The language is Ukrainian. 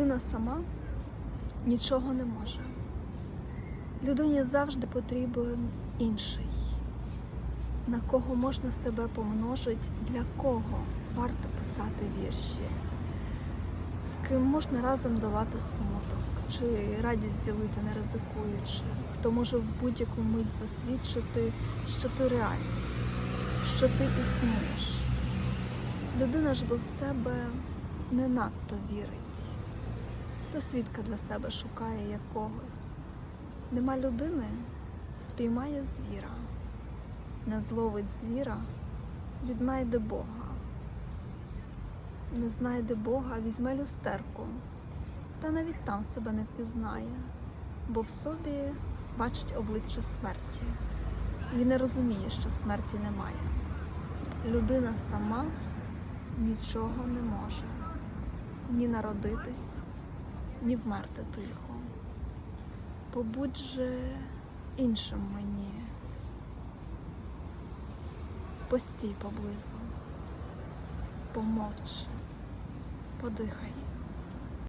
Людина сама нічого не може. Людині завжди потрібен інший, на кого можна себе помножити, для кого варто писати вірші, з ким можна разом долати смуток, чи радість ділити не ризикуючи, хто може в будь-яку мить засвідчити, що ти реальний, що ти існуєш. Людина ж би в себе не надто вірить. Все свідка для себе шукає якогось. Нема людини, спіймає звіра, не зловить звіра, віднайде Бога. Не знайде Бога, візьме люстерку, та навіть там себе не впізнає, бо в собі бачить обличчя смерті і не розуміє, що смерті немає. Людина сама нічого не може ні народитись, ні вмерти тихо. Побудь же іншим мені. Постій поблизу, помовч, подихай.